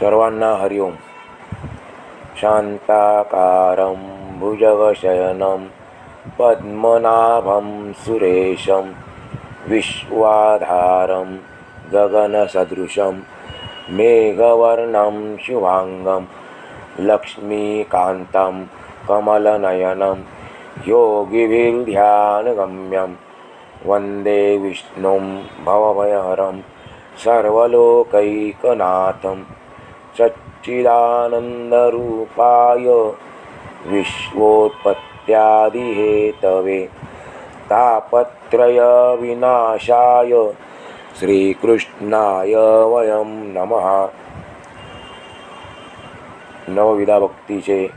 सर्वांना हरिओम शान्ताकारं भुजगशयनं पद्मनाभं सुरेशं विश्वाधारं गगनसदृशं मेघवर्णं शुभाङ्गं लक्ष्मीकान्तं कमलनयनं योगिभिर्ध्यानगम्यं वन्दे विष्णुं भवभयहरं सर्वलोकैकनाथं सच्चिदानन्दरूपाय विश्वोत्पत्त्यादिहेतवे तापत्रयविनाशाय श्रीकृष्णाय वयं नमः। नवविधा भक्तीचे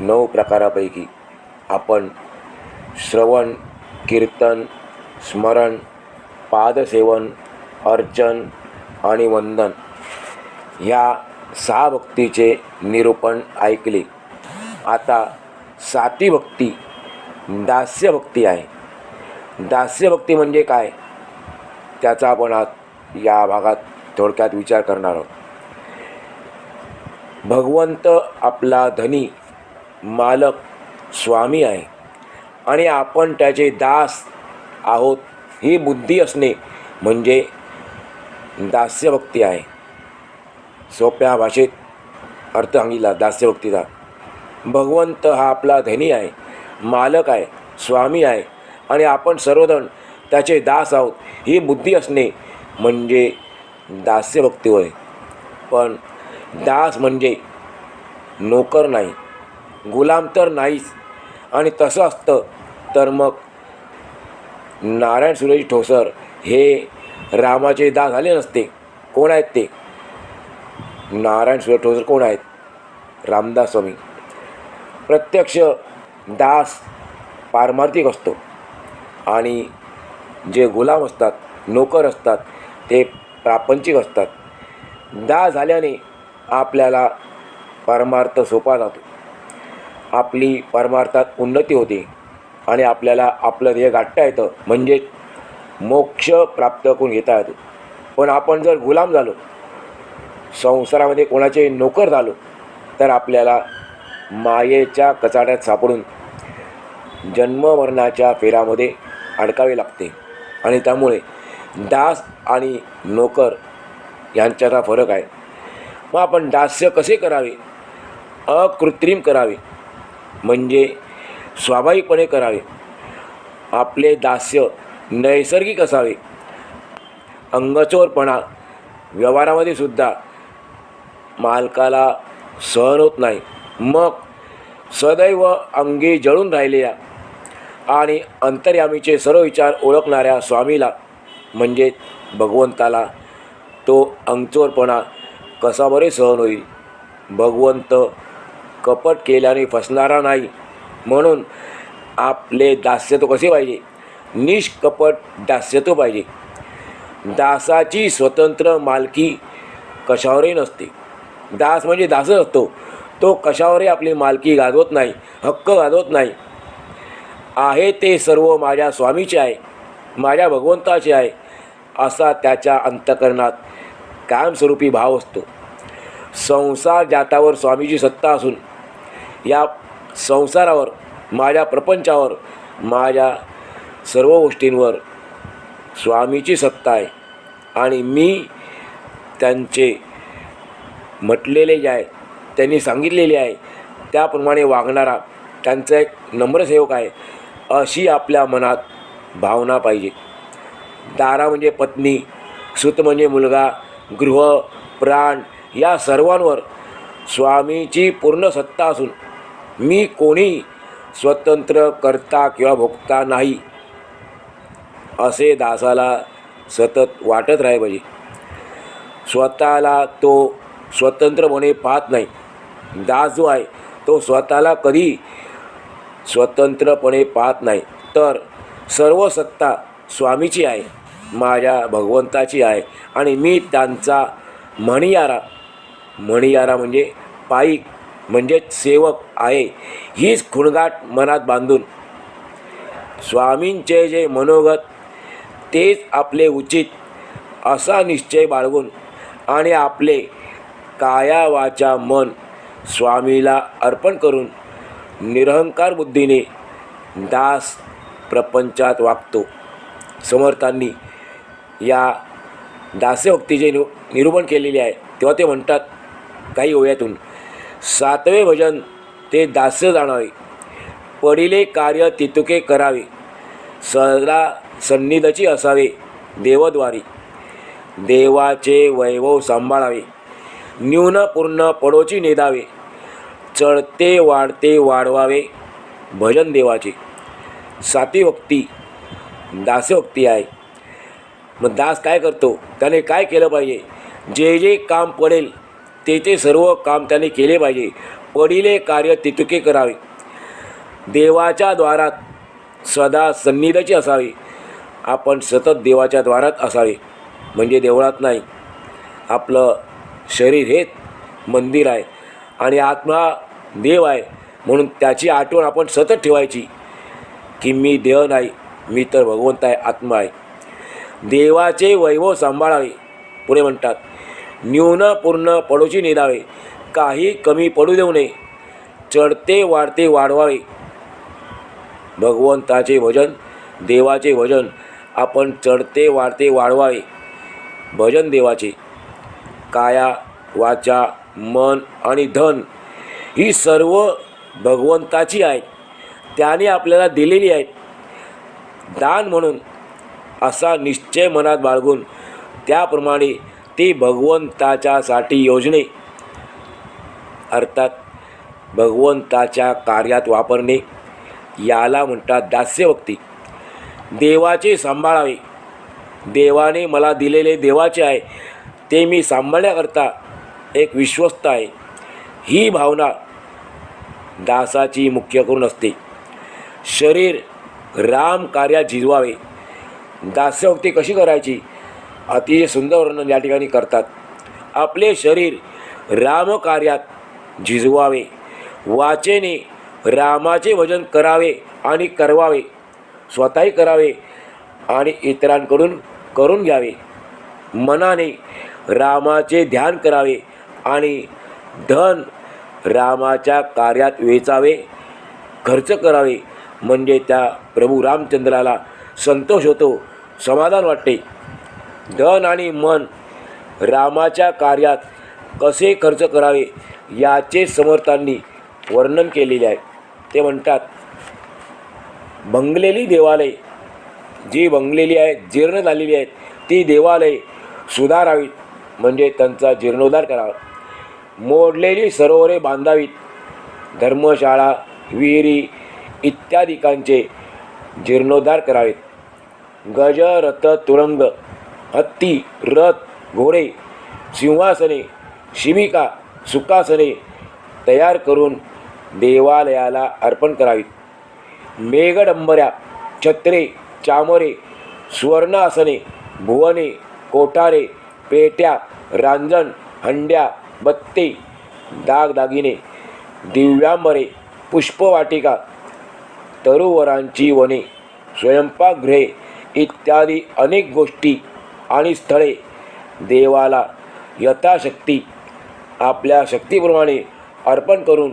नऊ प्रकारापैकी आपण श्रवण कीर्तन स्मरण पादसेवन अर्चन आणि वंदन ह्या सहा भक्तीचे निरूपण ऐकले. आता साती भक्ती दास्य भक्ती आहे. दास्य भक्ती म्हणजे काय? त्याचा आपण आज या भागात थोडक्यात विचार करणार आहोत. भगवंत आपला धनी मालक स्वामी आहे. आणि आपण त्याचे दास आहोत ही बुद्धी असणे म्हणजे दास्यभक्ती आहे. सोप्या भाषेत अर्थ सांगितला दास्यभक्तीचा भगवंत हा आपला धनी आहे मालक आहे स्वामी आहे आणि आपण सर्वजण त्याचे दास आहोत ही बुद्धी असणे म्हणजे दास्यभक्ती होय. पण दास म्हणजे नोकर नाही गुलाम तर नाहीच आणि तसं असतं तर मग नारायण सुरेश ठोसर हे रामाचे दास झाले नसते कोण आहेत ते? नारायण सुरेश ठोसर कोण आहेत? रामदास स्वामी. प्रत्यक्ष दास पारमार्थिक असतो. आणि जे गुलाम असतात नोकर असतात ते प्रापंचिक असतात. दास झाल्याने आपल्याला परमार्थ सोपा जातो. आपली परमार्थात उन्नती होते आणि आपल्याला आपलं ध्येय गाठता येतं म्हणजे मोक्ष प्राप्त करून घेता येतो. पण आपण जर गुलाम झालो संसारामध्ये कोणाचे नोकर झालो तर आपल्याला मायेच्या कचाट्यात सापडून जन्ममरणाच्या फेरामध्ये अडकावे लागते. आणि त्यामुळे दास आणि नोकर यांच्याचा फरक आहे. मग आपण दास्य कसे करावे? अकृत्रिम करावे. म्हणजे स्वाभाविकपणे करावे. आपले दास्य नैसर्गिक असावे. अंगचोरपणा व्यवहारामध्ये सुद्धा मालकाला सहन होत नाही. मग सदैव अंगी जळून राहिलेल्या आणि अंतर्यामीचे सर्व विचार ओळखणाऱ्या स्वामीला म्हणजे भगवंताला तो अंगचोरपणा कसा बरे सहन होईल? भगवंत कपट केल्याने फसणारा नाही म्हणून आपले दास्यत्व कसे पाहिजे? निष्कपट दास्यत्व पाहिजे. दासाची स्वतंत्र मालकी कशावरही नसते. दास म्हणजे दासच असतो. तो कशावरही आपली मालकी गाजवत नाही हक्क गाजवत नाही. आहे ते सर्व माझ्या स्वामीचे आहे माझ्या भगवंताचे आहे असा त्याच्या अंतकरणात कायमस्वरूपी भाव असतो. संसार जातावर स्वामीची सत्ता असून या संसारावर माझ्या प्रपंचावर माझ्या सर्व गोष्टींवर स्वामीची सत्ता आहे. आणि मी त्यांचे म्हटलेले जे आहे त्यांनी सांगितलेले आहे. त्याप्रमाणे वागणारा त्यांचा एक नम्रसेवक आहे अशी आपल्या मनात भावना पाहिजे. दारा म्हणजे पत्नी सुत म्हणजे मुलगा गृह प्राण या सर्वांवर स्वामीची पूर्ण सत्ता असून मी कोणी स्वतंत्र करता किंवा भोगता नाही असे दासाला सतत वाटत राहिले पाहिजे. स्वतःला तो स्वतंत्रपणे पाहत नाही. दास जो आहे तो स्वतःला कधी स्वतंत्रपणे पाहत नाही. तर सर्व सत्ता स्वामीची आहे माझ्या भगवंताची आहे आणि मी त्यांचा म्हणियारा म्हणियारा म्हणजे पाईक म्हणजेच सेवक आहे. हीच खुणगाट मनात बांधून स्वामींचे जे मनोगत तेच आपले उचित असा निश्चय बाळगून आणि आपले काया वाचा मन स्वामीला अर्पण करून निरहंकार बुद्धीने दास प्रपंचात वागतो. समर्थांनी या दास्यभक्तीचे निरू निरूपण केलेले आहे. तेव्हा ते म्हणतात काही ओव्यातून सातवे भजन ते दास्य जाणावे. पडिले कार्य तितुके करावे. सदा सन्निधची असावे देवद्वारी. देवाचे वैभव सांभाळावे. न्यून पूर्ण पडोची नेदावे. चढते वाढते वाढवावे. भजन देवाचे. साती भक्ती. दासभक्ती आहे. मग दास काय करतो? त्याने काय केलं पाहिजे? जे जे काम पडेल ते ते सर्व काम त्याने केले पाहिजे. पडिले कार्य तितुके करावे. देवाच्या द्वारात सदा सन्निधाची असावी. आपण सतत देवाच्या द्वारात असावे. म्हणजे देवळात नाही. आपलं शरीर हे मंदिर आहे आणि आत्मा देव आहे म्हणून त्याची आठवण आपण सतत ठेवायची की मी देह नाही मी तर भगवंत आहे आत्मा आहे. देवाचे वैभव सांभाळावे पुढे म्हणतात न्यून पूर्ण पडोची निदावे काही कमी पडू देऊ नये चढते वाढते वाढवावे. भगवंताचे भजन देवाचे भजन आपण चढते वाढते वाढवावे. भजन देवाचे. काया वाचा मन आणि धन ही सर्व भगवंताची आहेत. त्याने आपल्याला दिलेली आहेत. दान म्हणून असा निश्चय मनात बाळगून त्याप्रमाणे ती भगवंताच्यासाठी योजणे अर्थात भगवंताच्या कार्यात वापरणे याला म्हणतात दास्यभक्ती. देवाचे सांभाळावे. देवाने मला दिलेले देवाचे आहे. ते मी सांभाळण्याकरता एक विश्वस्त आहे. ही भावना दासाची मुख्य करून असते. शरीर राम कार्यात झिजवावे दास्यवक्ती कशी करायची? अतिशय सुंदर वर्णन या ठिकाणी करतात. आपले शरीर रामकार्यात झिजवावे वाचेने रामाचे भजन करावे आणि करवावे. स्वतःही करावे आणि इतरांकडून करून घ्यावे. मनाने रामाचे ध्यान करावे आणि धन रामाच्या कार्यात वेचावे खर्च करावे. म्हणजे त्या प्रभू रामचंद्राला संतोष होतो समाधान वाटते. धन आणि मन रामाच्या कार्यात कसे खर्च करावे याचे समर्थांनी वर्णन केलेले आहे. ते म्हणतात भंगलेली देवालय जी भंगलेली आहेत जीर्ण झालेली आहेत ती देवालय सुधारावीत. म्हणजे त्यांचा जीर्णोद्धार करावा. मोडलेली सरोवरे बांधावीत. धर्मशाळा विहिरी इत्यादिकांचे जीर्णोद्धार करावेत. गज रथ तुरंग हत्ती रथ घोडे सिंहासने शिबिका सुखासने तयार करून देवालयाला अर्पण करावीत. मेघडंबऱ्या छत्रे चामरे सुवर्णासने भुवने कोठारे पेट्या रांजण हंड्या बत्ते दागदागिने दिव्यांबरे पुष्पवाटिका तरुवरांची वने स्वयंपाकगृहे इत्यादी अनेक गोष्टी आणि स्थळे देवाला यथाशक्ती आपल्या शक्तीप्रमाणे अर्पण करून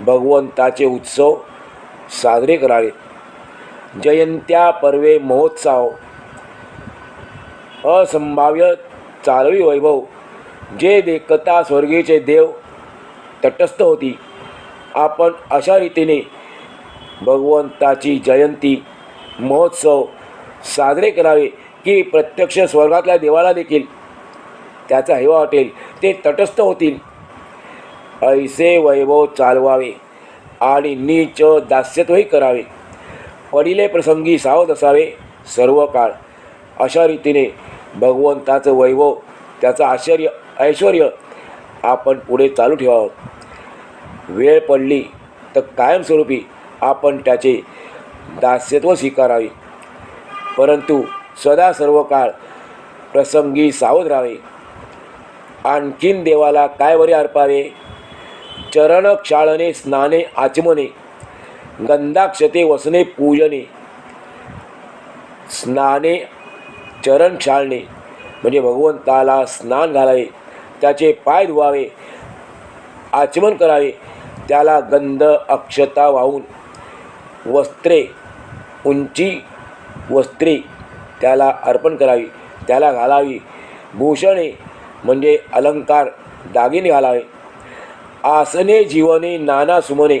भगवंताचे उत्सव साजरे करावे. जयंत्या पर्वे महोत्सव. असंभाव्य चालवी वैभव. जे देखता स्वर्गीचे देव तटस्थ होती. आपण अशा रीतीने भगवंताची जयंती महोत्सव साजरे करावे की प्रत्यक्ष स्वर्गातल्या देवाला देखील. त्याचा हेवा वाटेल ते तटस्थ होतील. ऐसे वैभव चालवावे आणि नीच दास्यत्वही करावे. पडिले प्रसंगी सावध असावे सर्व काळ. अशा रीतीने भगवंताचं वैभव त्याचं आश्चर्य ऐश्वर आपण पुढे चालू ठेवावं. वेळ पडली तर कायमस्वरूपी आपण त्याचे दास्यत्व स्वीकारावे. परंतु सदा सर्व काळ प्रसंगी सावध राहावे. आणखीन देवाला काय वरे अर्पावे? चरण क्षाळणे स्नाने आचमने गंधाक्षते वसने पूजने स्नाने चरण छाळणे म्हणजे भगवंताला स्नान घालावे त्याचे पाय धुवावे आचमन करावे त्याला गंध अक्षता वाहून वस्त्रे उंची वस्त्रे त्याला अर्पण करावी त्याला घालावी. भूषणे म्हणजे अलंकार दागिने घालावे. आसने जीवने नाना सुमने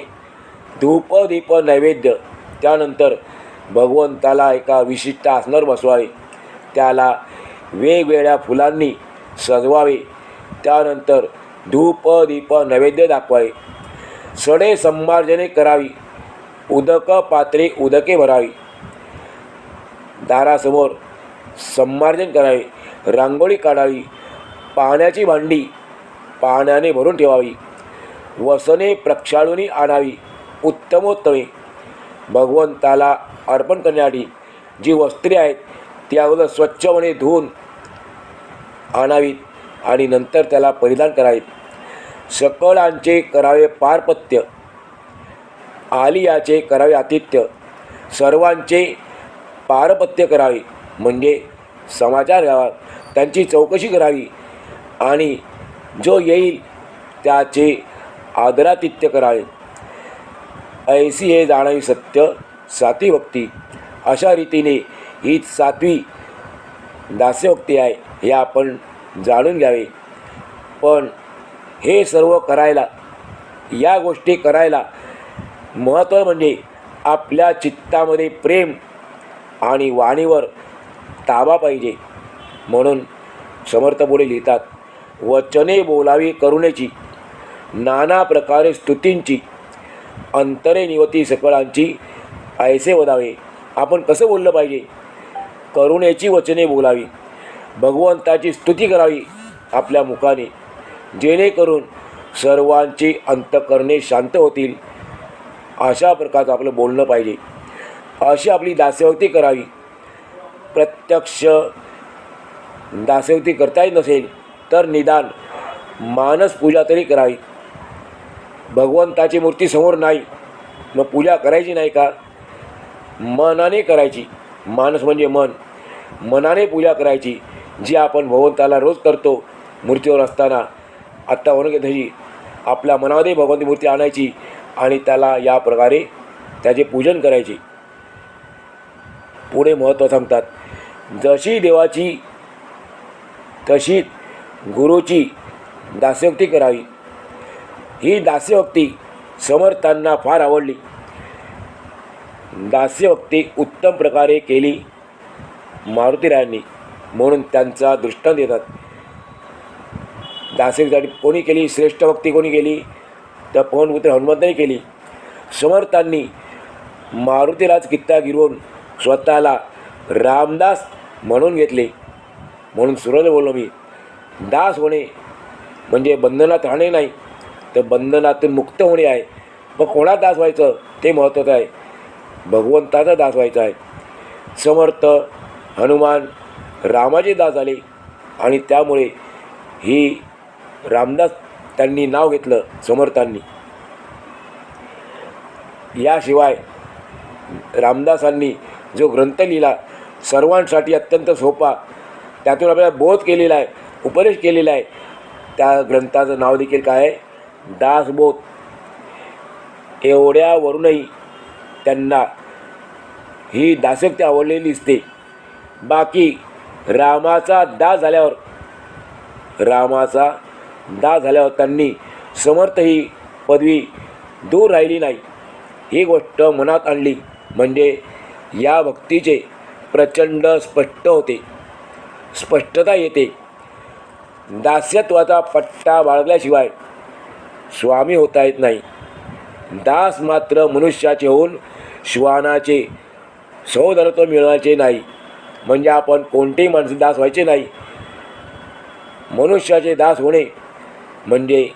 धूप दीप नैवेद्य. त्यानंतर भगवंताला एका विशिष्ट आसनावर बसवावे. त्याला वेगवेगळ्या फुलांनी सजवावे. त्यानंतर धूप दीप नैवेद्य दाखवावे. सडे संमार्जने करावी. उदक पात्रे उदके भरावी. दारासमोर संमार्जन करावे. रांगोळी काढावी. पाण्याची भांडी पाण्याने भरून ठेवावी. वसने प्रक्षाळूनी आणावी. उत्तमोत्तमे. भगवंताला अर्पण करण्यासाठी जी वस्त्रे आहेत ती अगोदर स्वच्छपणे धुवून आणावीत आणि नंतर त्याला परिधान करावीत. सकळांचे करावे पारपत्य आलियाचे करावे आतिथ्य सर्वांचे पारपत्य करावे. म्हणजे समाचार घ्यावा त्यांची चौकशी करावी आणि जो येईल त्याचे आदरातिथ्य करावे. ऐसी हे जाणावी सत्य साती भक्ती अशा रीतीने ही सातवी दास्यभक्ती आहे हे आपण जाणून घ्यावे. पण हे सर्व करायला या गोष्टी करायला महत्त्व म्हणजे आपल्या चित्तामध्ये प्रेम आणि वाणीवर ताबा पाहिजे. म्हणून समर्थ पुढे लिहितात वचने बोलावी करुणेची नाना प्रकारे स्तुतींची अंतरे निवती सकळांची ऐसे वदावे. आपण कसं बोललं पाहिजे? करुणेची वचने बोलावी. भगवंताची स्तुती करावी आपल्या मुखाने. जेणेकरून सर्वांची अंतकरणे शांत होतील. अशा प्रकारचं आपलं बोलणं पाहिजे. अशी आपली दास्यवक्ती करावी. प्रत्यक्ष दास्यवक्ती करता येत नसेल तर निदान मानस पूजा तरी करावी. भगवंताची मूर्ती समोर नाही मग पूजा करायची नाही का? मनाने करायची. मानस म्हणजे मन. मनाने पूजा करायची जी आपण भगवंताला रोज करतो मूर्तीवर असताना. आत्ता वनगेधजी आपल्या मनामध्ये भगवंती मूर्ती आणायची आणि त्याला या प्रकारे त्याचे पूजन करायचे. पुढे महत्त्व सांगतात जशी देवाची तशी गुरुची दास्यभक्ती करावी. ही दास्यभक्ती समर्थांना फार आवडली. दास्यभक्ती उत्तम प्रकारे केली. मारुतीरायांनी म्हणून त्यांचा दृष्टांत देतात दास्यभक्ती कोणी केली? श्रेष्ठ भक्ती कोणी केली? तर पवनपुत्र हनुमंतांनी केली. समर्थांनी मारुतीलाच कित्ता गिरवून स्वतःला रामदास म्हणून घेतले. म्हणून सुरज बोललो मी दास होणे म्हणजे बंधनात राहणे नाही. तर बंधनातून मुक्त होणे आहे. मग कोणा दास व्हायचं? ते महत्त्वाचं आहे. भगवंताचा दास व्हायचा आहे. समर्थ हनुमान रामाचे दास झाले आणि त्यामुळे ही रामदास त्यांनी नाव घेतलं समर्थांनी. याशिवाय रामदासांनी जो ग्रंथ लिहिला सर्वांसाठी अत्यंत सोपा त्यातून आपल्याला बोध केलेला आहे उपदेश केलेला आहे त्या ग्रंथाचं नाव देखील काय आहे? दासबोध. एवढ्यावरूनही त्यांना. ही दासक्ती आवडलेली दिसते. बाकी रामाचा दास झाल्यावर रामाचा दास झाल्यावर त्यांनी समर्थ ही पदवी दूर राहिली नाही. ही गोष्ट मनात आणली म्हणजे या भक्तीचे प्रचंड स्पष्ट होते. स्पष्टता येते. दास्यत्वाचा पट्टा बाळगल्याशिवाय स्वामी होता येत नाही. दास मात्र मनुष्याचे होऊन श्वानाचे सहोदरत्व मिळवायचे नाही. म्हणजे आपण कोणतेही माणसे दास व्हायचे नाही. मनुष्याचे दास होणे म्हणजे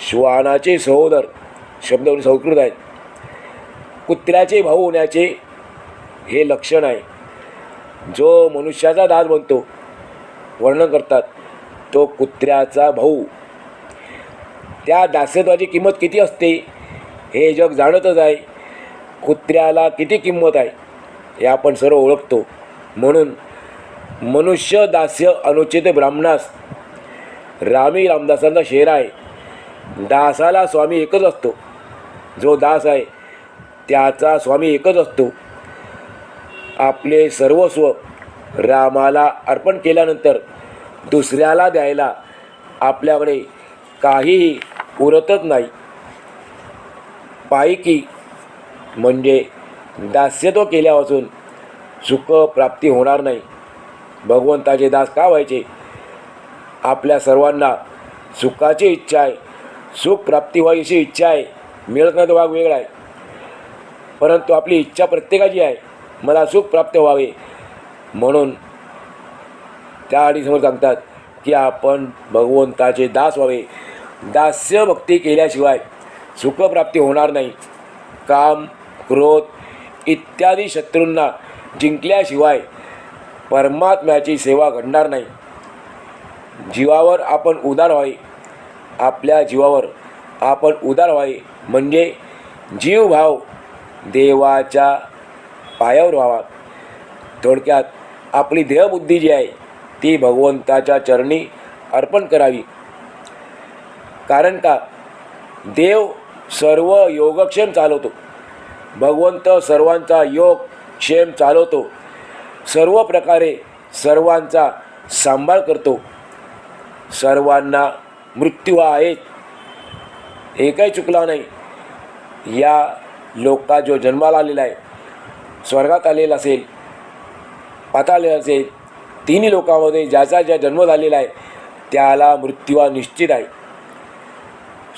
श्वानाचे सहोदर शब्द संस्कृत आहेत. कुत्र्याचे भाऊ होण्याचे हे लक्षण आहे. जो मनुष्याचा दास बनतो वर्णन करतात तो कुत्र्याचा भाऊ त्या दास्यत्वाची किंमत किती असते? हे जग जाणतच आहे. कुत्र्याला किती किंमत आहे? हे आपण सर्व ओळखतो. म्हणून मनुष्य दास्य अनुचित ब्राह्मणास रामी रामदासांचा शेर आहे. दासाला स्वामी एकच असतो. जो दास आहे त्याचा स्वामी एकच असतो. आपले सर्वस्व रामाला अर्पण केल्यानंतर दुसऱ्याला द्यायला आपल्याकडे काहीही उरतच नाही. पायकी म्हणजे दास्य तो केल्यापासून सुख प्राप्ती होणार नाही. भगवंताचे दास का व्हायचे? आपल्या सर्वांना सुखाची इच्छा आहे. सुख प्राप्ती व्हायची इच्छा आहे. मिळत नाही तो भाग वेगळा आहे. परंतु आपली इच्छा प्रत्येकाची आहे. मला सुख प्राप्त व्हावे. म्हणून त्या अडीसमोर सांगतात की आपण भगवंताचे दास व्हावे. दास्य भक्ती केल्याशिवाय सुखप्राप्ती होणार नाही. काम क्रोध इत्यादी शत्रूंना जिंकल्याशिवाय परमात्म्याची सेवा घडणार नाही. जीवावर आपण उदार व्हावे. आपल्या जीवावर आपण उदार व्हावे. म्हणजे जीवभाव देवाच्या पायावर व्हावा. थोडक्यात आपली देहबुद्धी जी आहे ती भगवंताच्या चरणी अर्पण करावी. कारण का? देव सर्व योगक्षेम चालवतो. भगवंत सर्वांचा योग क्षेम चालवतो. सर्व प्रकारे सर्वांचा सांभाळ करतो. सर्वांना मृत्यू हा आहेच एकही चुकला नाही. या लोका जो जन्माला आलेला आहे स्वर्गात आलेला असेल पाताळलेला असेल तिन्ही लोकांमध्ये ज्याचा ज्या जन्म झालेला आहे त्याला मृत्यू हा निश्चित आहे.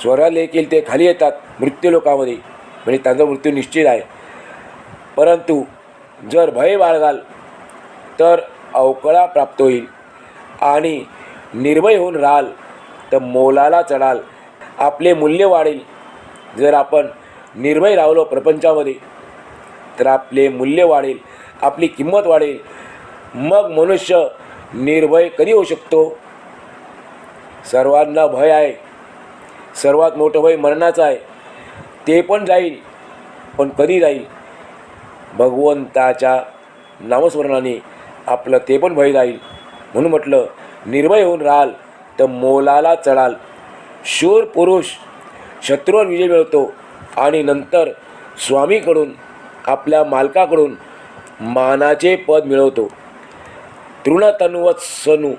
स्वर्गात येतील ते खाली येतात मृत्यूलोकामध्ये म्हणजे त्यांचा मृत्यू निश्चित आहे. परंतु जर भय बाळगाल तर अवकळा प्राप्त होईल. आणि निर्भय होऊन राहाल तर मोलाला चढाल. आपले मूल्य वाढेल. जर आपण निर्भय राहिलो प्रपंचामध्ये तर आपले मूल्य वाढेल आपली किंमत वाढेल. मग मनुष्य निर्भय कधी होऊ शकतो? सर्वांना भय आहे. सर्वात मोठं भय मरणाचं आहे. ते पण जाईल पण कधी जाईल? भगवंताच्या नामस्मरणाने आपलं ते पण भय जाईल. म्हणून म्हटलं निर्भय होऊन राहाल तर मोलाला चढाल. शूर पुरुष शत्रूवर विजय मिळतो आणि नंतर स्वामीकडून आपल्या मालकाकडून मानाचे पद मिळवतो. तृणतनुवत सनू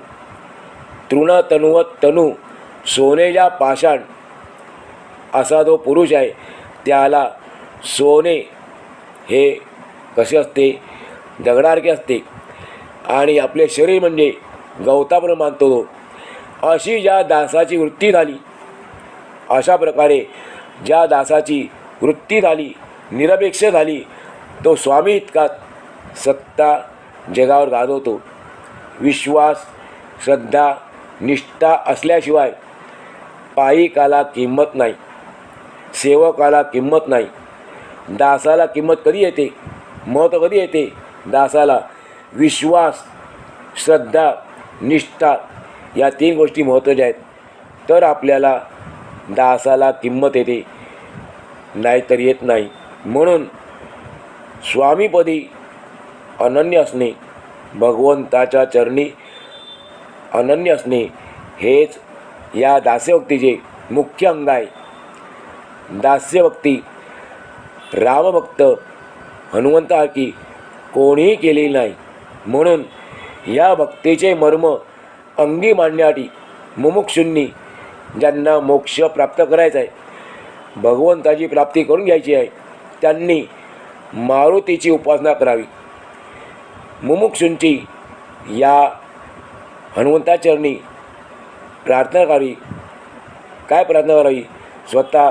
तृणतनुवत तनू सोनेजा पाषाण असा जो पुरुष आहे. त्याला सोने हे कसे असते? दगडासारखे असते. आणि आपले शरीर म्हणजे गवताप्रमाणे मानतो तो. अशी ज्या दासाची वृत्ती झाली अशा प्रकारे ज्या दासाची वृत्ती झाली निरपेक्ष झाली तो स्वामी इतका सत्ता जगावर गाजवतो. विश्वास श्रद्धा निष्ठा असल्याशिवाय पायिकाला किंमत नाही. सेवकाला किंमत नाही. दासाला किंमत कधी येते? महत्त्व कधी येते? दासाला विश्वास श्रद्धा निष्ठा या तीन गोष्टी महत्त्वाच्या आहेत. तर आपल्याला दासाला किंमत येते नाहीतर येत नाही. म्हणून स्वामीपदी अनन्य असणे भगवंताच्या चरणी अनन्य असणे हेच या दास्यभक्तीचे मुख्य अंग आहे. दास्यभक्ती रामभक्त हनुमंत कोणीही केलेली नाही. म्हणून या भक्तीचे मर्म अंगी मांडण्यासाठी मुमुक्षूंनी ज्यांना मोक्ष प्राप्त करायचा आहे भगवंताची प्राप्ती करून घ्यायची आहे त्यांनी मारुतीची उपासना करावी. मुमुक्षूंची या हनुमंताचरणी प्रार्थना करावी. काय प्रार्थना करावी? स्वतः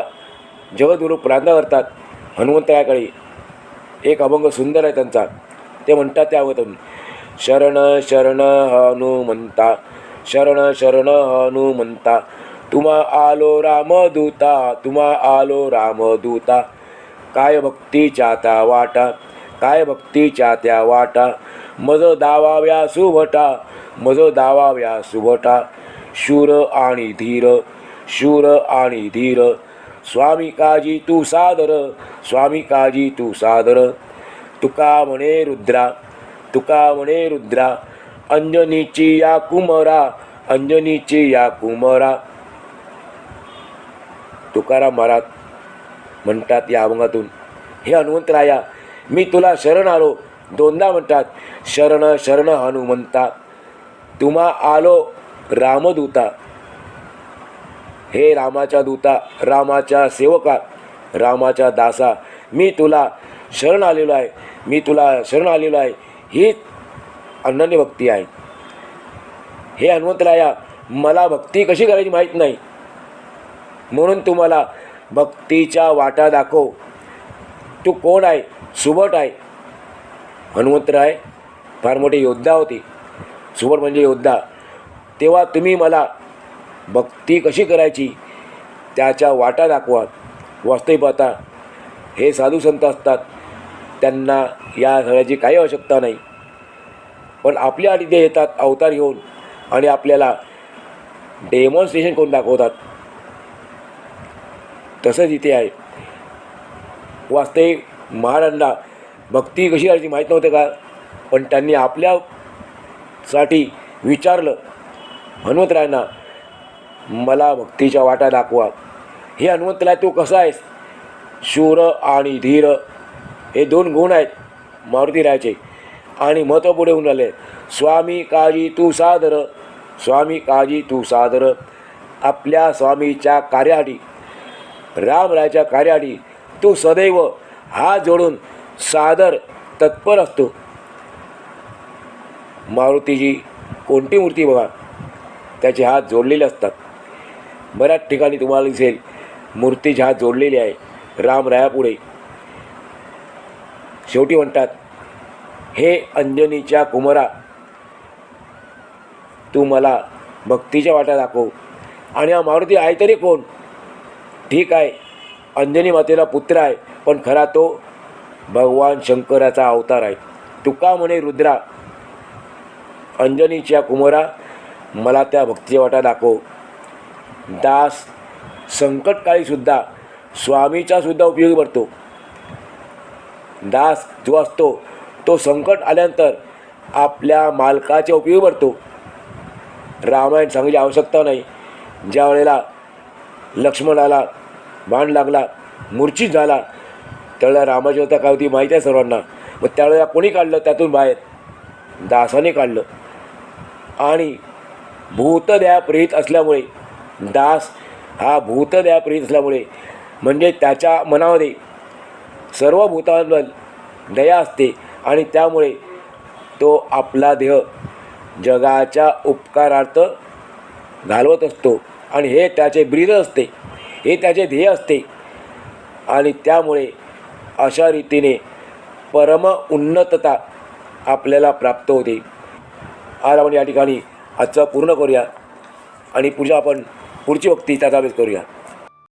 जगद्गुरू प्रार्थना करतात. हनुमंतरायाकडे एक अभंग सुंदर आहे त्यांचा. ते म्हणतात त्या अवगतून शरण शरण हनुमंता शरण शरण हनुमंता तुम्हा आलो रामदूता तुम्हा आलो रामदूता काय भक्तीच्या त्या वाटा काय भक्तीच्या त्या वाटा मज दावाव्या सुभटा मज दावाव्या सुभटा शूर आणि धीर शूर आणि धीर स्वामी काजी तू सादर स्वामी काजी तू सादर. तुका म्हणे रुद्रा तुका म्हणे रुद्रा अंजनीची या कुमरा अंजनीची या कुमरा. तुकाराम महाराज म्हणतात या अभंगातून हे हनुमंतराया मी तुला शरण आलो. दोनदा म्हणतात शरण शरण हनुमंता तुम्हा आलो रामदूता. हे रामाच्या दूता रामाच्या सेवका रामाच्या दासा मी तुला शरण आलेलो आहे मी तुला शरण आलेलो आहे ही अनन्य भक्ती आहे. हे हनुमंतराया मला भक्ती कशी करायची माहीत नाही. म्हणून तुम्हाला भक्तीच्या वाटा दाखव. तू कोण आहे? सुबट आहे. हनुमंतराय फार मोठे योद्धा होते. सुबट म्हणजे योद्धा. तेव्हा तुम्ही मला भक्ती कशी करायची? त्याच्या वाटा दाखवा. वास्तविक पाहता हे साधू संत असतात. त्यांना या सगळ्याची काही आवश्यकता नाही. पण आपल्या आधी ते येतात अवतार घेऊन आणि आपल्याला डेमॉन्स्ट्रेशन करून दाखवतात. तसंच इथे आहे. वास्तविक महाराजांना भक्ती कशी करायची माहीत नव्हते का? पण त्यांनी आपल्यासाठी विचारलं. हनुमंतरायांना मला भक्तीच्या वाटा दाखवा. हे हनुमंतला तू कसा आहेस? शूर आणि धीर हे दोन गुण आहेत मारुती रायचे आणि महत्त्व पुढे होऊन आले स्वामी काळजी तू सादर स्वामी काळजी तू सादर. आपल्या स्वामीच्या कार्यासाठी रामरायाच्या कार्यासाठी तू सदैव हात जोडून सादर तत्पर असतो. मारुतीची कोणती मूर्ती बघा. त्याचे हात जोडलेले असतात. बऱ्याच ठिकाणी तुम्हाला दिसेल. मूर्ती हात जोडलेली आहे. रामरायापुढे शेवटी म्हणतात हे अंजनीच्या कुमारा तू मला भक्तीच्या वाटा दाखव. आणि हा मारुती आहे तरी कोण? ठीक आहे. अंजनी मातेला पुत्र आहे पण खरा तो भगवान शंकराचा अवतार आहे. तुका म्हणे रुद्रा अंजनीच्या कुमारा मला त्या भक्तीच्या वाटा दाखव. दास संकटकाळीसुद्धा स्वामीचासुद्धा उपयोगी पडतो. दास जो असतो तो संकट आल्यानंतर आपल्या मालकाच्या उपयोगी पडतो. रामायण सांगायची आवश्यकता नाही. ज्या वेळेला लक्ष्मणाला बाण लागला मूर्छित झाला त्यावेळेला रामाची होता काय होती माहिती आहे सर्वांना. मग त्यावेळेला कोणी काढलं? त्यातून बाहेर दासाने काढलं. आणि भूतदया प्रेरित असल्यामुळे दास हा भूतदया प्रीत असल्यामुळे म्हणजे त्याच्या मनामध्ये सर्व भूतांवर दया असते आणि त्यामुळे तो आपला देह जगाच्या उपकारार्थ घालवत असतो आणि हे त्याचे ब्रीद असते हे त्याचे ध्येय असते. आणि त्यामुळे अशा रीतीने परम उन्नतता आपल्याला प्राप्त होते. आज आपण या ठिकाणी आजचं पूर्ण करूया. आणि पूजा आपण पुढची वक्ती त्याचा अभ्यास करूया